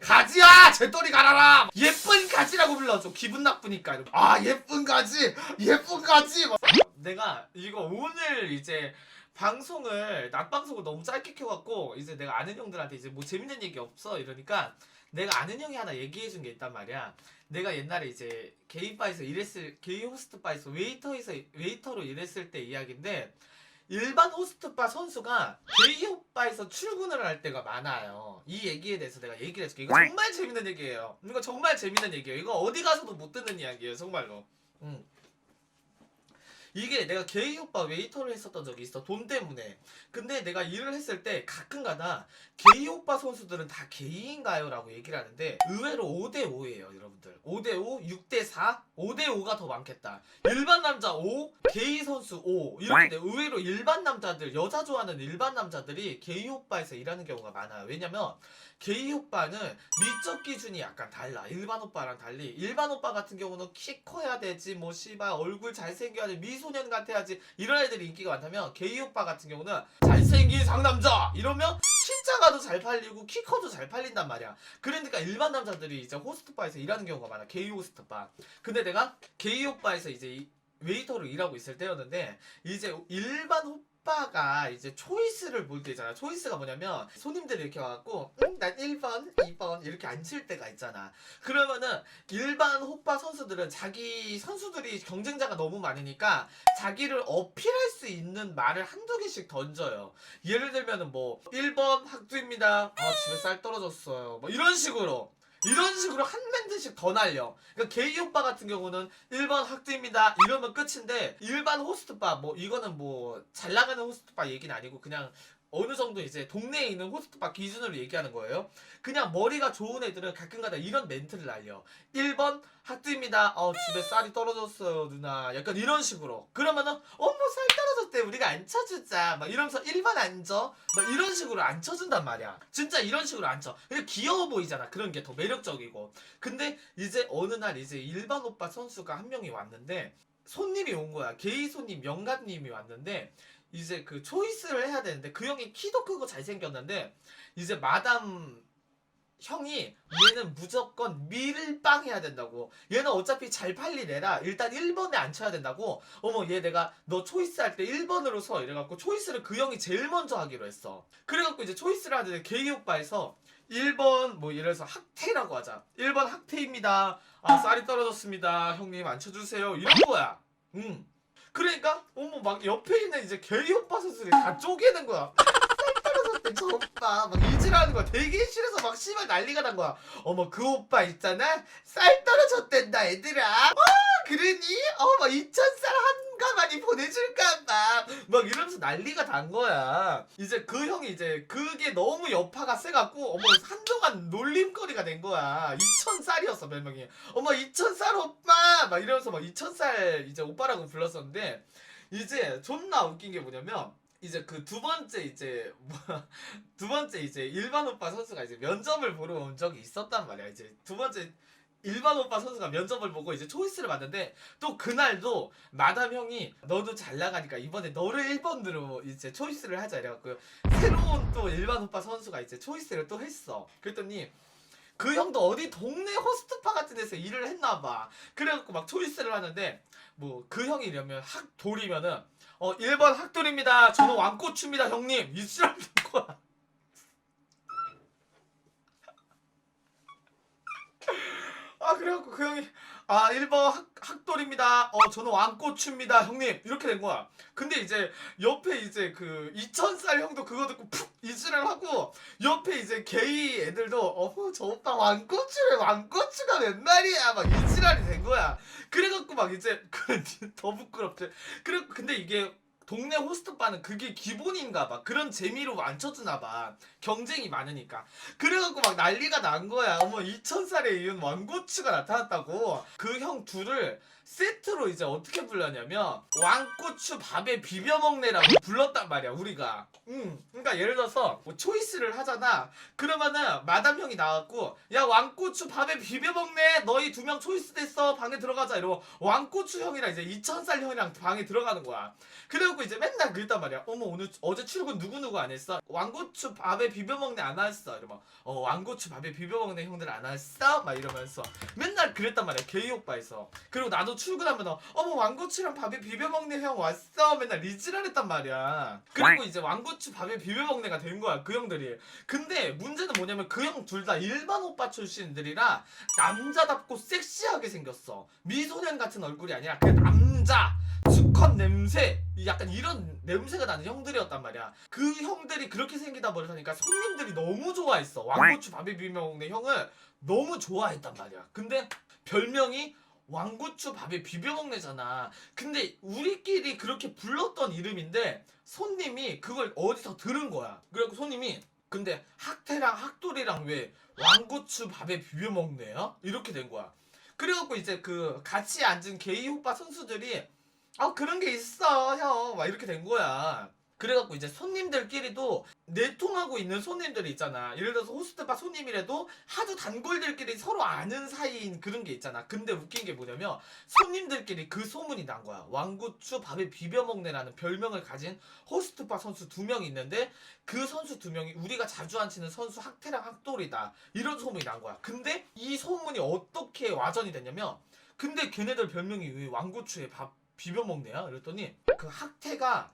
가지야 제떨이 가라라 예쁜 가지라고 불러줘 기분 나쁘니까 이러고. 아 예쁜 가지 예쁜 가지 막. 내가 이거 오늘 이제 방송을 낮 방송을 너무 짧게 켜갖고 이제 내가 아는 형들한테 이제 뭐 재밌는 얘기 없어 이러니까 내가 아는 형이 하나 얘기해준 게 있단 말이야. 내가 옛날에 이제 게이 바에서 일했을 게이 호스트 바에서 웨이터에서 웨이터로 일했을 때 이야기인데 일반 호스트바 선수가 게이 오빠에서 출근을 할 때가 많아요. 이 얘기에 대해서 내가 얘기를 해줄게. 이거 정말 재밌는 얘기예요. 이거 정말 재밌는 얘기예요. 이거 어디 가서도 못 듣는 이야기예요. 정말로. 음. 이게 내가 게이 오빠 웨이터를 했었던 적이 있어 돈 때문에. 근데 내가 일을 했을 때 가끔가다 게이 오빠 선수들은 다 게이인가요? 라고 얘기를 하는데 의외로 5대5예요 여러분들. 5대5, 6대4, 5대5가 더 많겠다. 일반 남자 5, 게이 선수 5 이렇게 돼 의외로 일반 남자들 여자 좋아하는 일반 남자들이 게이 오빠에서 일하는 경우가 많아요. 왜냐면 게이 오빠는 미적 기준이 약간 달라. 일반 오빠랑 달리. 일반 오빠 같은 경우는 키 커야 되지 뭐 씨발 얼굴 잘생겨야 돼 미소 년 같아야지. 이런 애들이 인기가 많다면 게이 오빠 같은 경우는 잘생긴 상남자! 이러면 신자가도 잘 팔리고 키 커도 잘 팔린단 말이야. 그러니까 일반 남자들이 이제 호스트바에서 일하는 경우가 많아. 게이 호스트바. 근데 내가 게이 오빠에서 이제 이- 웨이터로 일하고 있을 때였는데 이제 일반 오빠가 이제 초이스를 볼 때잖아. 초이스가 뭐냐면 손님들이 이렇게 와갖고 응, 난 1번, 2번 이렇게 앉힐 때가 있잖아. 그러면은 일반 호빠 선수들은 자기 선수들이 경쟁자가 너무 많으니까 자기를 어필할 수 있는 말을 한두 개씩 던져요. 예를 들면은 뭐 1번 학두입니다. 아 집에 쌀 떨어졌어요. 뭐 이런 식으로 이런 식으로 한 멘트씩 더 날려. 그러니까 게이 오빠 같은 경우는 1번 학두입니다. 이러면 끝인데 일반 호스트바 뭐 이거는 뭐 잘 나가는 호스트바 얘기는 아니고 그냥 어느 정도 이제 동네에 있는 호스트바 기준으로 얘기하는 거예요. 그냥 머리가 좋은 애들은 가끔가다 이런 멘트를 날려. 1번 학두입니다. 어 집에 쌀이 떨어졌어요 누나. 약간 이런 식으로. 그러면은 떨어졌대 우리가 안 쳐주자. 막 이러면서 1번 앉아. 막 이런 식으로 안 쳐준단 말이야. 진짜 이런 식으로 안 쳐. 근데 귀여워 보이잖아. 그런 게 더 매력적이고. 근데 이제 어느 날 이제 일반 오빠 선수가 한 명이 왔는데 손님이 온 거야. 게이 손님 명가님이 왔는데 이제 그 초이스를 해야 되는데 그 형이 키도 크고 잘생겼는데 이제 마담 형이 얘는 무조건 밀빵 해야 된다고. 얘는 어차피 잘 팔린 애라. 일단 1번에 앉혀야 된다고. 어머 얘 내가 너 초이스 할 때 1번으로 서. 이래갖고 초이스를 그 형이 제일 먼저 하기로 했어. 그래갖고 이제 초이스를 하는데 게이 오빠에서 1번 뭐 들어서 학태라고 하자. 1번 학태입니다. 아 쌀이 떨어졌습니다. 형님 앉혀주세요. 이런 거야. 음 그러니까 어머 막 옆에 있는 이제 게이 오빠 선수들이 다 쪼개는 거야 쌀 떨어졌대 저 오빠 막 이질하는 거야. 싫어서 막 씨발 난리가 난 거야. 어머 그 오빠 있잖아? 쌀 떨어졌댄다 얘들아. 어 그러니? 어막 2천 쌀 한가마니 보내줄까봐. 막 이러면서 난리가 난 거야. 이제 그 형이 이제 그게 너무 여파가 세갖고 어머 한동안 놀림거리가 된 거야. 2천 쌀이었어 별명이. 어머 2천 쌀 오빠! 막 이러면서 막 2천 쌀 이제 오빠라고 불렀었는데 이제 존나 웃긴 게 뭐냐면 이제 그 두 번째 이제 뭐야 두 번째 이제 일반 오빠 선수가 이제 면접을 보러 온 적이 있었단 말이야. 이제 두 번째 일반 오빠 선수가 면접을 보고 이제 초이스를 받는데 또 그날도 마담 형이 너도 잘 나가니까 이번에 너를 1번으로 이제 초이스를 하자. 이래갖고 새로운 또 일반 오빠 선수가 이제 초이스를 또 했어. 그랬더니 그 형도 어디 동네 호스트파 같은 데서 일을 했나 봐. 그래갖고 막 초이스를 하는데 뭐 그 형이 이러면 학 돌이면은 어 1번 학돌입니다. 저는 왕고추입니다 형님. 이 지랄 된 거야 아 그래갖고 그 형이 아 1번 학, 학돌입니다. 어 저는 왕고추입니다 형님. 이렇게 된 거야. 근데 이제 옆에 이제 그 2000살 형도 그거 듣고 푹 이질을 하고 옆에 이제 게이 애들도 어머 저 오빠 왕고추래 왕고추가 웬 말이야? 막 이질환이 된 거야. 그래갖고 막 이제 그더 부끄럽지. 그래 근데 이게 동네 호스트바는 그게 기본인가 봐. 그런 재미로 안 쳐주나 봐. 경쟁이 많으니까. 그래갖고 막 난리가 난 거야. 어머 2000살에 이은 왕고추가 나타났다고. 그 형 둘을 세트로 이제 어떻게 불렀냐면 왕고추 밥에 비벼 먹네라고 불렀단 말이야 우리가. 음. 그러니까 예를 들어서 뭐 초이스를 하잖아. 그러면은 마담 형이 나왔고 야 왕고추 밥에 비벼 먹네. 너희 두 명 초이스 됐어. 방에 들어가자 이러고 왕고추 형이랑 이제 2000살 형이랑 방에 들어가는 거야. 그리고 이제 맨날 그랬단 말이야. 어머 오늘 어제 출근 누구 누구 안 했어? 왕고추 밥에 비벼 먹네 안 왔어. 이러면 어 왕고추 밥에 비벼 먹네 형들 안 왔어? 막 이러면서 맨날 그랬단 말이야. 게이 오빠에서. 그리고 나도 출근하면 어머 왕고추랑 밥에 비벼 먹네 형 왔어. 맨날 리지랄 했단 말이야. 그리고 이제 왕고추 밥에 비벼 먹네가 된 거야 그 형들이. 근데 문제는 뭐냐면 그 형 둘 다 일반 오빠 출신들이라 남자답고 섹시하게 생겼어. 미소년 같은 얼굴이 아니라 그냥 남자. 수컷 냄새 약간 이런 냄새가 나는 형들이었단 말이야 그 형들이 그렇게 생기다 버리니까 손님들이 너무 좋아했어 왕고추 밥에 비벼 먹는 형을 너무 좋아했단 말이야 근데 별명이 왕고추 밥에 비벼 먹네잖아. 근데 우리끼리 그렇게 불렀던 이름인데 손님이 그걸 어디서 들은 거야? 그래갖고 손님이 근데 학태랑 학돌이랑 왜 왕고추 밥에 비벼 먹네요? 이렇게 된 거야. 그래갖고 이제 그 같이 앉은 게이 오빠 선수들이 아 그런 게 있어 형. 막 이렇게 된 거야 그래갖고 이제 손님들끼리도 내통하고 있는 손님들이 있잖아. 예를 들어서 호스트바 손님이라도 하도 단골들끼리 서로 아는 사이인 그런 게 있잖아. 근데 웃긴 게 뭐냐면 손님들끼리 그 소문이 난 거야. 왕고추 밥에 비벼 먹네라는 별명을 가진 호스트바 선수 두 명이 있는데 그 선수 두 명이 우리가 자주 앉히는 선수 학태랑 학돌이다. 이런 소문이 난 거야. 근데 이 소문이 어떻게 와전이 됐냐면 근데 걔네들 별명이 왜 왕고추에 밥 비벼 먹네야? 그랬더니 그 학태가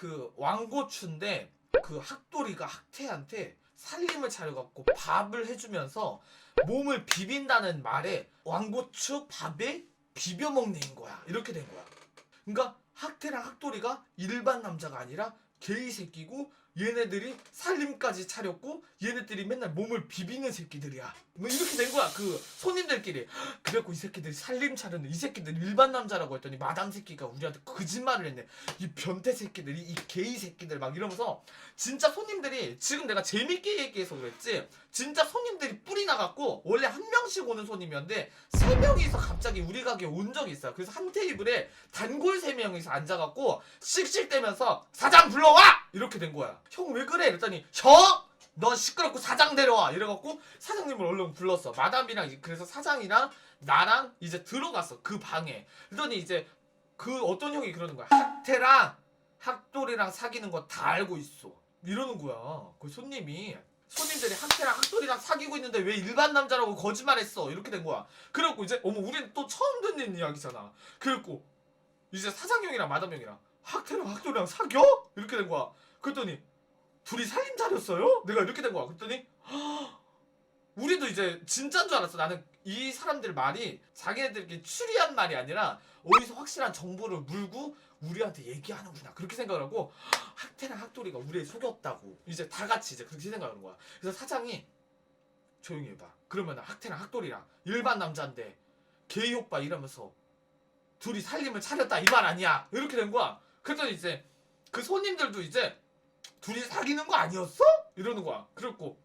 그 왕고추인데 그 학돌이가 학태한테 살림을 차려갖고 밥을 해주면서 몸을 비빈다는 말에 왕고추 밥에 비벼 먹는 거야. 이렇게 된 거야. 그러니까 학태랑 학돌이가 일반 남자가 아니라 게이 새끼고 얘네들이 살림까지 차렸고 얘네들이 맨날 몸을 비비는 새끼들이야. 뭐 이렇게 된 거야. 그 손님들끼리. 그래갖고 이 새끼들이 살림 차렸네. 이 새끼들 일반 남자라고 했더니 마담 새끼가 우리한테 거짓말을 했네. 이 변태 새끼들이 이 게이 새끼들 막 이러면서 진짜 손님들이 지금 내가 재밌게 얘기해서 그랬지. 진짜 손님들이 뿔이 나갔고 원래 한 명씩 오는 손님이었는데 세 명이서 갑자기 우리 가게에 온 적이 있어요. 그래서 한 테이블에 단골 세 명이서 앉아갖고 씩씩대면서 사장 불러와 이렇게 된 거야. 형 왜 그래? 이랬더니 형 너 시끄럽고 사장 데려와. 이래갖고 사장님을 얼른 불렀어. 마담이랑 그래서 사장이랑 나랑 이제 들어갔어. 그 방에. 그러더니 이제 그 어떤 형이 그러는 거야. 학태랑 학돌이랑 사귀는 거 다 알고 있어. 이러는 거야. 그 손님이. 손님들이 학태랑 학돌이랑 사귀고 있는데 왜 일반 남자라고 거짓말했어? 이렇게 된 거야. 그래갖고 이제 어머 우리는 또 처음 듣는 이야기잖아. 그래갖고 이제 사장형이랑 마담형이랑 학태랑 학돌이랑 사겨? 이렇게 된 거야. 그랬더니 둘이 살림 차렸어요? 내가 이렇게 된 거야. 그랬더니 "헉, 우리도 이제 진짜인 줄 알았어. 나는 이 사람들 말이 자기네들끼리 추리한 말이 아니라 어디서 확실한 정보를 물고 우리한테 얘기하는구나 그렇게 생각을 하고 "헉, 학태랑 학돌이가 우리를 속였다고 이제 다 같이 이제 그렇게 생각하는 거야. 그래서 사장이 조용히 해봐. 그러면 학태랑 학돌이랑 일반 남자인데 게이 오빠 이러면서 둘이 살림을 차렸다 이 말 아니야 이렇게 된 거야. 그랬더니 이제 그 손님들도 이제 둘이 사귀는 거 아니었어? 이러는 거야. 그랬고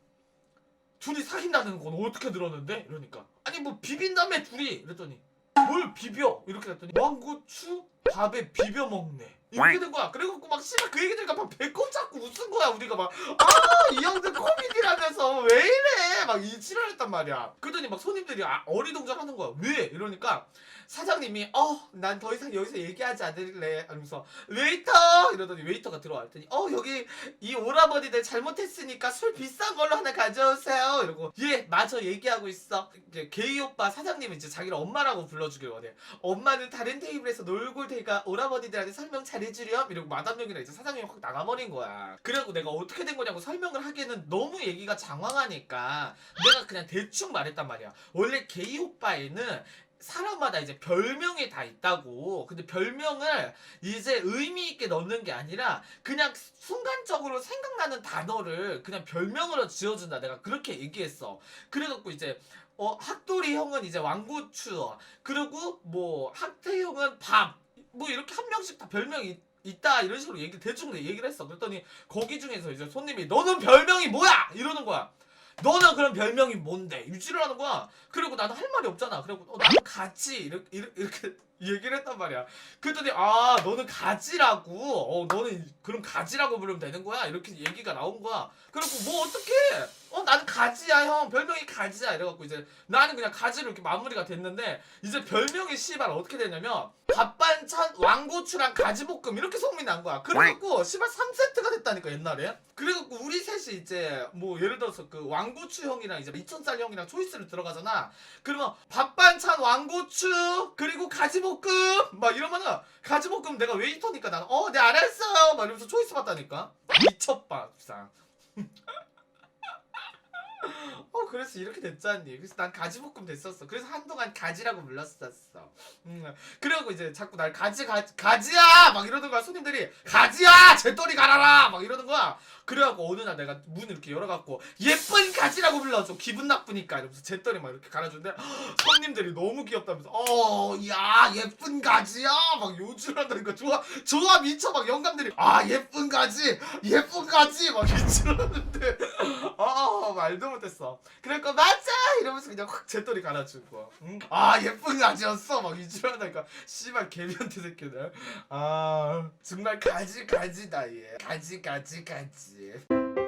둘이 사귄다는 건 어떻게 들었는데? 이러니까 아니 뭐 비빈다며 둘이 이랬더니 뭘 비벼? 이렇게 했더니 왕고추 밥에 비벼 먹네. 이렇게 된 거야. 그래갖고 막 씨발 그 얘기 들으니까 막 배꼽 잡고 웃은 거야. 우리가 막 아 이 형들 코미디라면서 왜 이래? 막 이 지랄했단 말이야. 그러더니 막 손님들이 아, 어리둥절하는 거야. 왜? 이러니까 사장님이 어 난 더 이상 여기서 얘기하지 않을래. 하면서 웨이터! 이러더니 웨이터가 들어와 했더니 어 여기 이 오라버니들 잘못했으니까 술 비싼 걸로 하나 가져오세요. 이러고 예 맞아 얘기하고 있어. 이제 게이 오빠 사장님이 이제 자기를 엄마라고 불러주길 원해 엄마는 다른 테이블에서 놀고 올 테니까 오라버니들한테 설명 잘해주렴. 이러고 마담형이랑 이제 사장님이 확 나가버린 거야. 그래갖고 내가 어떻게 된 거냐고 설명을 하기에는 너무 얘기가 장황하니까 내가 그냥 대충 말했단 말이야 원래 게이 오빠에는 사람마다 이제 별명이 다 있다고. 근데 별명을 이제 의미 있게 넣는 게 아니라 그냥 순간적으로 생각나는 단어를 그냥 별명으로 지어준다. 내가 그렇게 얘기했어. 그래갖고 이제 어 학돌이 형은 이제 왕고추 그리고 뭐 학태 형은 밥 뭐 이렇게 한 명씩 다 별명이 있다 이런 식으로 얘기 대충 얘기를 했어. 그랬더니 거기 중에서 이제 손님이 너는 별명이 뭐야 이러는 거야. 너는 그럼 별명이 뭔데? 유지를 하는 거야. 그리고 나는 할 말이 없잖아. 그리고 어, 나는 같이 이렇게, 이렇게 얘기를 했단 말이야. 그랬더니 아 너는 가지라고. 어 너는 그럼 가지라고 부르면 되는 거야. 이렇게 얘기가 나온 거야. 그리고 뭐 어떻게? 어 나는 가지야 형. 별명이 가지야. 이래갖고 이제 나는 그냥 가지로 이렇게 마무리가 됐는데 이제 별명이 씨발 어떻게 되냐면 밥반찬 왕고추랑 가지볶음 이렇게 소문이 난 거야. 그래갖고 씨발 3세트가 됐다니까 옛날에. 그래갖고 우리 셋이 이제 뭐 예를 들어서 그 왕고추 형이랑 이제 2천살 형이랑 초이스를 들어가잖아. 그러면 밥반찬 왕고추 그리고 가지 볶음! 막 이러면은 가지볶음 내가 웨이터니까 나는 어네 알았어요! 막 이러면서 초이스 받다니까? 미쳤다 상어 그래서 이렇게 됐잖니. 그래서 난 가지볶음 됐었어. 그래서 한동안 가지라고 불렀었어. 음. 그래갖고 이제 자꾸 날 가지 가지 가지야! 막 이러는 거야 손님들이. 가지야! 제떨이 갈아라! 막 이러는 거야. 그래갖고 어느 날 내가 문을 이렇게 열어갖고 예쁜 가지라고 불러줘. 기분 나쁘니까. 이러면서 제떨이 막 이렇게 갈아주는데 손님들이 너무 귀엽다면서 어야 예쁜 가지야! 막 요즘한다니까 좋아 좋아 미쳐. 막 영감들이 아 예쁜 가지 예쁜 가지! 막 이러는데. 아 말도 못했어 그러니까 맞아! 이러면서 그냥 확 제떨이 갈아주고 응? 아 예쁜 가지였어! 막 이지랄한다니까 씨발 개변태 새끼들. 아 정말 가지 가지다 얘. 가지 가지 가지